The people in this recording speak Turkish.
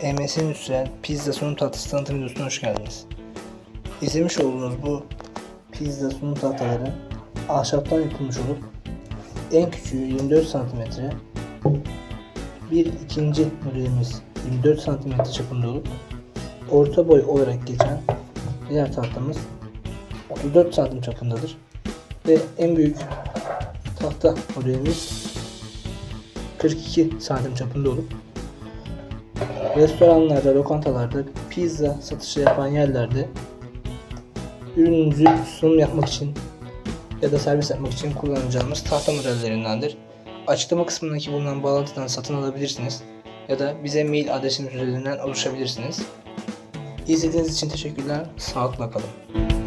EMS'nin üstüne pizza sunum tatlısı tanıtım videosuna hoş geldiniz. İzlemiş olduğunuz bu pizza sunum tahtaları ahşaptan yapılmış olup en küçüğü 24 cm bir ikinci modelimiz 24 cm çapında olup orta boy olarak geçen diğer tahtamız 34 cm çapındadır ve en büyük tahta modelimiz 42 cm çapında olup restoranlarda, lokantalarda, pizza satışı yapan yerlerde ürününüzü sunum yapmak için ya da servis yapmak için kullanacağımız tahta modellerindendir. Açıklama kısmındaki bulunan bağlantıdan satın alabilirsiniz ya da bize mail adresimiz üzerinden ulaşabilirsiniz. İzlediğiniz için teşekkürler. Sağlıkla kalın.